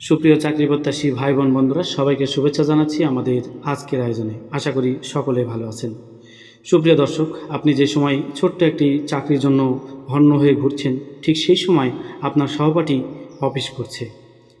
সুপ্রিয় চাকরি প্রত্যাশী ভাই বোন বন্ধুরা, সবাইকে শুভেচ্ছা জানাচ্ছি আমাদের আজকের আয়োজনে। আশা করি সকলে ভালো আছেন। সুপ্রিয় দর্শক, আপনি যে সময় ছোট্ট একটি চাকরির জন্য ভন্ন হয়ে ঘুরছেন, ঠিক সেই সময় আপনার সহপাঠী অফিস করছে।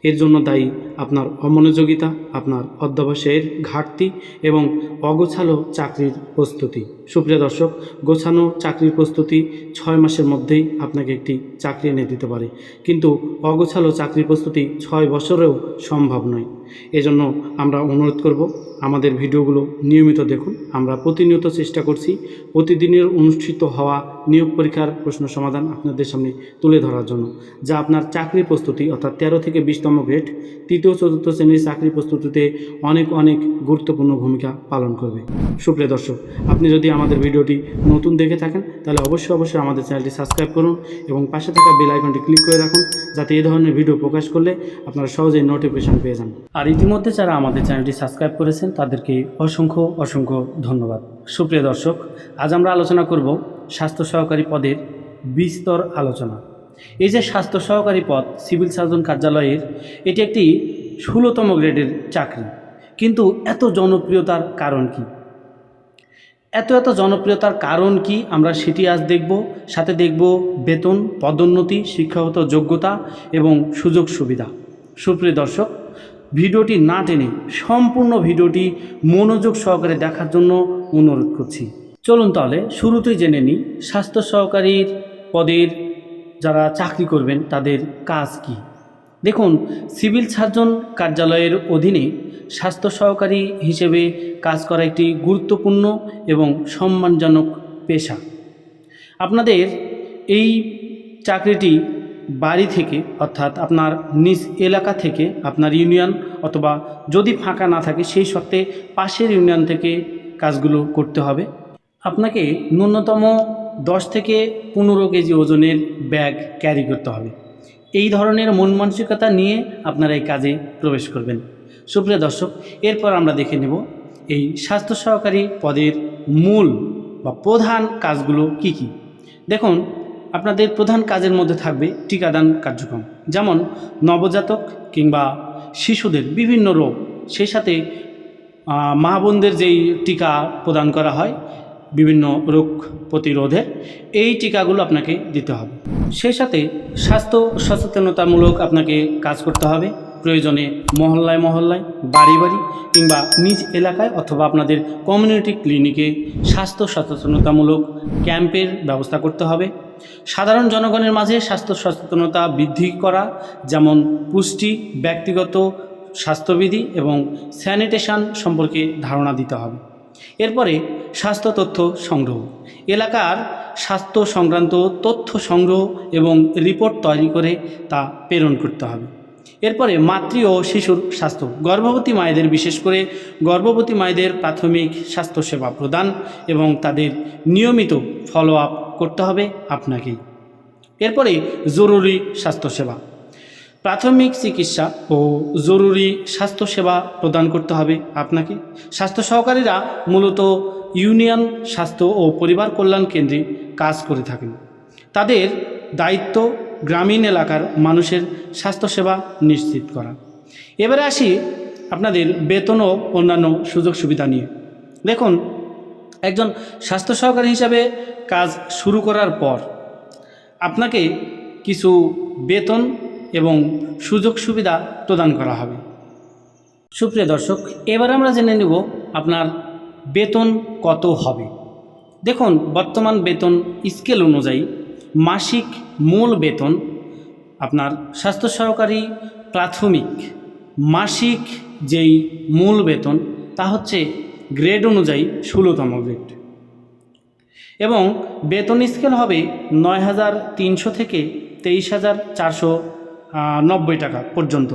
এর জন্য দায়ী আপনার অমনোযোগিতা, আপনার অধ্যবসায়ের ঘাটতি এবং অগোছালো চাকরির প্রস্তুতি। সুপ্রিয় দর্শক, গোছানো চাকরির প্রস্তুতি ছয় মাসের মধ্যেই আপনাকে একটি চাকরি এনে দিতে পারে। কিন্তু অগোছালো চাকরির প্রস্তুতি ছয় বছরেও সম্ভব নয়। এজন্য আমরা অনুরোধ করব, আমাদের ভিডিওগুলো নিয়মিত দেখুন। আমরা প্রতিনিয়ত চেষ্টা করছি প্রতিদিনের অনুষ্ঠিত হওয়া নিয়োগ পরীক্ষার প্রশ্ন সমাধান আপনাদের সামনে তুলে ধরার জন্য, যা আপনার চাকরি প্রস্তুতি, অর্থাৎ তেরো থেকে বিশতম গ্রেড, তৃতীয় চতুর্থ শ্রেণির চাকরি প্রস্তুতিতে অনেক অনেক গুরুত্বপূর্ণ ভূমিকা পালন করবে। সুপ্রিয় দর্শক, আপনি যদি আমাদের ভিডিওটি নতুন দেখে থাকেন, তাহলে অবশ্যই অবশ্যই আমাদের চ্যানেলটি সাবস্ক্রাইব করুন এবং পাশে থাকা বেল আইকনটি ক্লিক করে রাখুন, যাতে এই ধরনের ভিডিও প্রকাশ করলে আপনারা সহজেই নোটিফিকেশন পেয়ে যান। আর ইতিমধ্যে যারা আমাদের চ্যানেলটি সাবস্ক্রাইব করেছেন, তাদেরকে অসংখ্য অসংখ্য ধন্যবাদ। সুপ্রিয় দর্শক, আজ আমরা আলোচনা করব স্বাস্থ্য সহকারী পদের বিস্তর আলোচনা। এই যে স্বাস্থ্য সহকারী পদ, সিভিল সার্জন কার্যালয়ের, এটি একটি ষোলোতম গ্রেডের চাকরি। কিন্তু এত জনপ্রিয়তার কারণ কি? এত এত জনপ্রিয়তার কারণ কি আমরা সেটি আজ দেখব। সাথে দেখব বেতন, পদোন্নতি, শিক্ষাগত যোগ্যতা এবং সুযোগ সুবিধা। সুপ্রিয় দর্শক, ভিডিওটি না টেনে সম্পূর্ণ ভিডিওটি মনোযোগ সহকারে দেখার জন্য অনুরোধ করছি। চলুন তাহলে শুরুতেই জেনে নিই, স্বাস্থ্য সহকারীর পদের যারা চাকরি করবেন তাদের কাজ কি? দেখুন, সিভিল সার্জন কার্যালয়ের অধীনে স্বাস্থ্য সহকারী হিসেবে কাজ করা একটি গুরুত্বপূর্ণ এবং সম্মানজনক পেশা। আপনাদের এই চাকরিটি বাড়ি থেকে, অর্থাৎ আপনার নিজ এলাকা থেকে, আপনার ইউনিয়ন অথবা যদি ফাঁকা না থাকে, সেই সত্ত্বে পাশের ইউনিয়ন থেকে কাজগুলো করতে হবে। আপনাকে ন্যূনতম দশ থেকে পনেরো কেজি ওজনের ব্যাগ ক্যারি করতে হবে। এই ধরনের মন মানসিকতা নিয়ে আপনারা এই কাজে প্রবেশ করবেন। সুপ্রিয় দর্শক, এরপর আমরা দেখে নেব এই স্বাস্থ্য সহকারী পদের মূল বা প্রধান কাজগুলো কি কি। দেখুন, আপনাদের প্রধান কাজের মধ্যে থাকবে টিকাদান কার্যক্রম, যেমন নবজাতক কিংবা শিশুদের বিভিন্ন রোগ। সেই সাথে মা বোনদের যেই টিকা প্রদান করা হয় বিভিন্ন রোগ প্রতিরোধে এই টিকাগুলো আপনাকে দিতে হবে। সেই সাথে স্বাস্থ্য সচেতনতামূলক আপনাকে কাজ করতে হবে। প্রয়োজনে মহল্লায় মহল্লায়, বাড়ি বাড়ি কিংবা নিজ এলাকায় অথবা আপনাদের কমিউনিটি ক্লিনিকে স্বাস্থ্য সচেতনতামূলক ক্যাম্পের ব্যবস্থা করতে হবে। সাধারণ জনগণের মাঝে স্বাস্থ্য সচেতনতা বৃদ্ধি করা, যেমন পুষ্টি, ব্যক্তিগত স্বাস্থ্যবিধি এবং স্যানিটেশন সম্পর্কে ধারণা দিতে হবে। এরপরে স্বাস্থ্য তথ্য সংগ্রহ। এলাকার স্বাস্থ্য সংক্রান্ত তথ্য সংগ্রহ এবং রিপোর্ট তৈরি করে তা প্রেরণ করতে হবে। এরপরে মাতৃ ও শিশুর স্বাস্থ্য। গর্ভবতী মায়েদের, বিশেষ করে গর্ভবতী মায়েদের প্রাথমিক স্বাস্থ্যসেবা প্রদান এবং তাদের নিয়মিত ফলো আপ করতে হবে আপনাকেই। এরপরে জরুরি স্বাস্থ্যসেবা। প্রাথমিক চিকিৎসা ও জরুরি স্বাস্থ্যসেবা প্রদান করতে হবে আপনাকে। স্বাস্থ্য সহকারীরা মূলত ইউনিয়ন স্বাস্থ্য ও পরিবার কল্যাণ কেন্দ্রে কাজ করে থাকেন। তাদের দায়িত্ব গ্রামীণ এলাকার মানুষের স্বাস্থ্যসেবা নিশ্চিত করা। এবারে আসি আপনাদের বেতন ও অন্যান্য সুযোগ সুবিধা নিয়ে। দেখুন, একজন স্বাস্থ্য সহকারী হিসাবে কাজ শুরু করার পর আপনাকে কিছু বেতন এবং সুযোগ সুবিধা প্রদান করা হবে। সুপ্রিয় দর্শক, এবার আমরা জেনে নেব আপনার বেতন কত হবে। দেখুন, বর্তমান বেতন স্কেল অনুযায়ী মাসিক মূল বেতন আপনার স্বাস্থ্য সহকারী প্রাথমিক মাসিক যেই মূল বেতন, তা হচ্ছে গ্রেড অনুযায়ী ষোলোতম গ্রেড। এবং বেতন স্কেল হবে নয় হাজার তিনশো থেকে তেইশ হাজার চারশো নব্বই টাকা পর্যন্ত।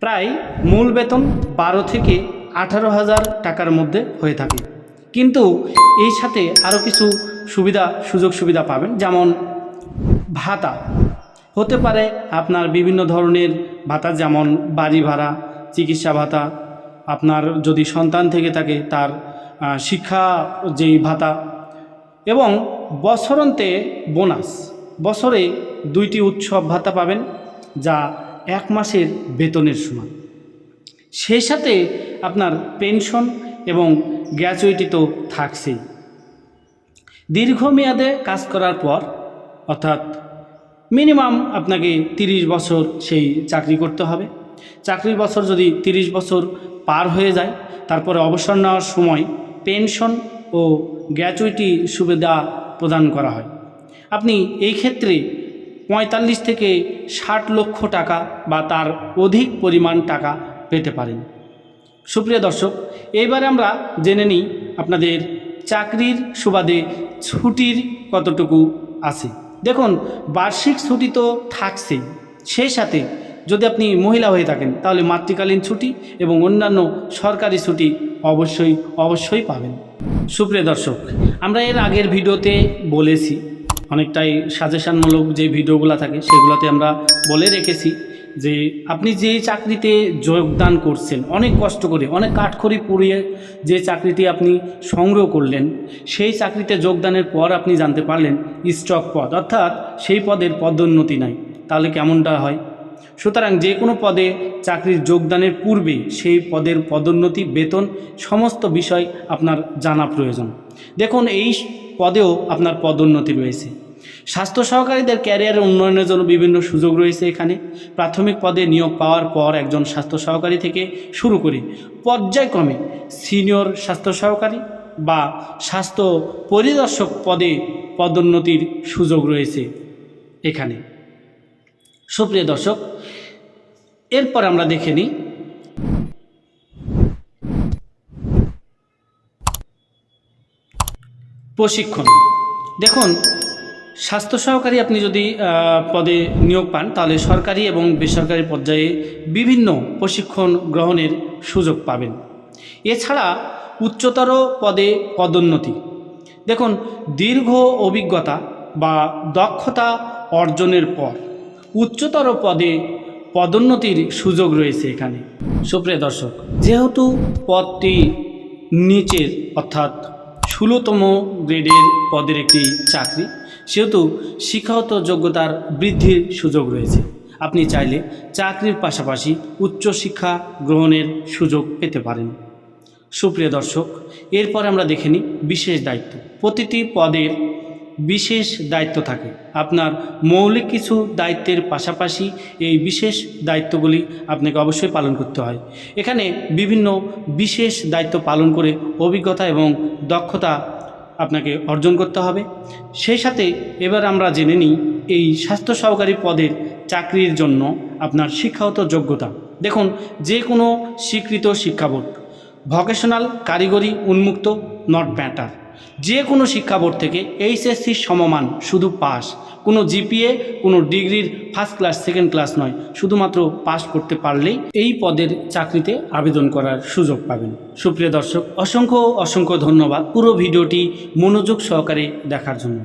প্রায় মূল বেতন বারো থেকে আঠারো হাজার টাকার মধ্যে হয়ে থাকে। কিন্তু এই সাথে আরও কিছু সুবিধা, সুযোগ সুবিধা পাবেন, যেমন ভাতা। হতে পারে আপনার বিভিন্ন ধরনের ভাতা, যেমন বাড়ি ভাড়া, চিকিৎসা ভাতা, আপনার যদি সন্তান থেকে থাকে তার শিক্ষা যেই ভাতা এবং বছরন্তে বোনাস। বছরে দুইটি উৎসব ভাতা পাবেন, যা এক মাসের বেতনের সমান। সেই সাথে আপনার পেনশন এবং গ্র্যাচুইটি তো থাকছেই। দীর্ঘমেয়াদে কাজ করার পর, অর্থাৎ মিনিমাম আপনাকে তিরিশ বছর সেই চাকরি করতে হবে। চাকরির বছর যদি তিরিশ বছর পার হয়ে যায়, তারপরে অবসর নেওয়ার সময় পেনশন ও গ্র্যাচুইটি সুবিধা প্রদান করা হয়। আপনি এই ক্ষেত্রে পঁয়তাল্লিশ থেকে ষাট লক্ষ টাকা বা তার অধিক পরিমাণ টাকা পেতে পারেন। সুপ্রিয় দর্শক এইবারে আমরা জেনে নিই আপনাদের চাকরির সুবাদে ছুটির কতটুকু আছে। দেখুন, বার্ষিক ছুটি তো থাকছেই। সেই সাথে যদি আপনি মহিলা হয়ে থাকেন, তাহলে মাতৃকালীন ছুটি এবং অন্যান্য সরকারি ছুটি অবশ্যই অবশ্যই পাবেন। সুপ্রিয় দর্শক, আমরা এর আগের ভিডিওতে বলেছি অনেকটাই সাজেশনমূলক যে ভিডিওগুলো থাকে, সেগুলোতে আমরা বলে রেখেছি যে আপনি যে চাকরিতে যোগদান করছেন, অনেক কষ্ট করে, অনেক কাঠখড়ি পুড়িয়ে যে চাকরিটি আপনি সংগ্রহ করলেন, সেই চাকরিতে যোগদানের পর আপনি জানতে পারলেন স্টক পদ, অর্থাৎ সেই পদের পদোন্নতি নাই। তাহলে কেমনটা হয়? সুতরাং যে কোনো পদে চাকরির যোগদানের পূর্বে সেই পদের পদোন্নতি, বেতন, সমস্ত বিষয় আপনার জানা প্রয়োজন। দেখুন, এই পদেও আপনার পদোন্নতি রয়েছে। স্বাস্থ্য সহকারীদের ক্যারিয়ারের উন্নয়নের জন্য বিভিন্ন সুযোগ রয়েছে এখানে। প্রাথমিক পদে নিয়োগ পাওয়ার পর একজন স্বাস্থ্য সহকারী থেকে শুরু করে পর্যায়ক্রমে সিনিয়র স্বাস্থ্য সহকারী বা স্বাস্থ্য পরিদর্শক পদে পদোন্নতির সুযোগ রয়েছে এখানে। সুপ্রিয় দর্শক, এরপর আমরা দেখে নিই প্রশিক্ষণ। দেখুন, স্বাস্থ্য সহকারী আপনি যদি পদে নিয়োগ পান, তাহলে সরকারি এবং বেসরকারি পর্যায়ে বিভিন্ন প্রশিক্ষণ গ্রহণের সুযোগ পাবেন। এছাড়া উচ্চতর পদে পদোন্নতি। দেখুন, দীর্ঘ অভিজ্ঞতা বা দক্ষতা অর্জনের পর উচ্চতর পদে পদোন্নতির সুযোগ রয়েছে এখানে। সুপ্রিয় দর্শক, যেহেতু পদটি নিচের অর্থাৎ ষোলোতম গ্রেডের পদের একটি চাকরি, সেহেতু শিক্ষাগত যোগ্যতার বৃদ্ধির সুযোগ রয়েছে। আপনি চাইলে চাকরির পাশাপাশি উচ্চশিক্ষা গ্রহণের সুযোগ পেতে পারেন। সুপ্রিয় দর্শক, এরপর আমরা দেখে নিই বিশেষ দায়িত্ব। প্রতিটি পদের বিশেষ দায়িত্ব থাকে। আপনার মৌলিক কিছু দায়িত্বের পাশাপাশি এই বিশেষ দায়িত্বগুলি আপনাকে অবশ্যই পালন করতে হয়। এখানে বিভিন্ন বিশেষ দায়িত্ব পালন করে অভিজ্ঞতা এবং দক্ষতা আপনাকে অর্জন করতে হবে। সেই সাথে এবার আমরা জেনে নিই এই স্বাস্থ্য সহকারী পদের চাকরির জন্য আপনার শিক্ষাগত যোগ্যতা। দেখুন যে কোনো স্বীকৃত শিক্ষা বোর্ড ভকেশনাল কারিগরি উন্মুক্ত নট ম্যাটার যে কোনো শিক্ষা বোর্ড থেকে এইচএসসি সমমান শুধু পাস। কোনো জিপিএ, কোনো ডিগ্রির ফার্স্ট ক্লাস, সেকেন্ড ক্লাস নয়, শুধুমাত্র পাস করতে পারলেই এই পদের চাকরিতে আবেদন করার সুযোগ পাবেন। সুপ্রিয় দর্শক, অসংখ্য অসংখ্য ধন্যবাদ পুরো ভিডিওটি মনোযোগ সহকারে দেখার জন্য।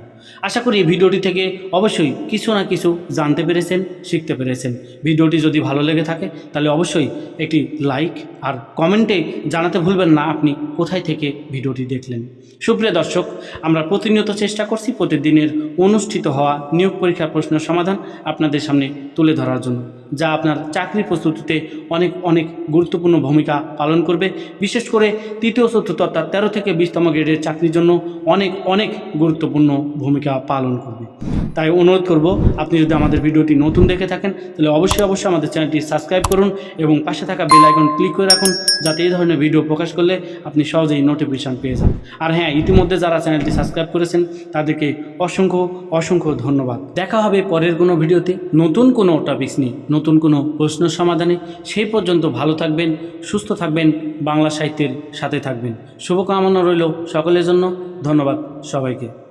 আশা করি ভিডিওটি থেকে অবশ্যই কিছু না কিছু জানতে পেরেছেন, শিখতে পেরেছেন। ভিডিওটি যদি ভালো লেগে থাকে, তাহলে অবশ্যই একটি লাইক আর কমেন্টে জানাতে ভুলবেন না আপনি কোথায় থেকে ভিডিওটি দেখলেন। সুপ্রিয় দর্শক, আমরা প্রতিনিয়ত চেষ্টা করছি প্রতিদিনের অনুষ্ঠিত হওয়া নিয়োগ পরীক্ষার প্রশ্নের সমাধান আপনাদের সামনে তুলে ধরার জন্য। যা আপনার চাকরি প্রস্তুতিতে অনেক অনেক গুরুত্বপূর্ণ ভূমিকা পালন করবে। বিশেষ করে তৃতীয়, চতুর্থ অর্থাৎ তেরো থেকে বিশতম গ্রেডের চাকরির জন্য অনেক অনেক গুরুত্বপূর্ণ ভূমিকা পালন করবে। তাই অনুরোধ করব, আপনি যদি আমাদের ভিডিওটি নতুন দেখে থাকেন, তাহলে অবশ্যই অবশ্যই আমাদের চ্যানেলটি সাবস্ক্রাইব করুন এবং পাশে থাকা বেল আইকন ক্লিক করে রাখুন, যাতে এই ধরনের ভিডিও প্রকাশ করলে আপনি সহজেই নোটিফিকেশান পেয়ে যান আর হ্যাঁ ইতিমধ্যে যারা চ্যানেলটি সাবস্ক্রাইব করেছেন, তাদেরকে অসংখ্য অসংখ্য ধন্যবাদ। দেখা হবে পরের কোনো ভিডিওতে নতুন কোনো টপিক্স নিয়ে নতুন কোনো প্রশ্ন সমাধানে সেই পর্যন্ত ভালো থাকবেন, সুস্থ থাকবেন, বাংলা সাহিত্যের সাথে থাকবেন। শুভকামনা রইল সকলের জন্য। ধন্যবাদ সবাইকে।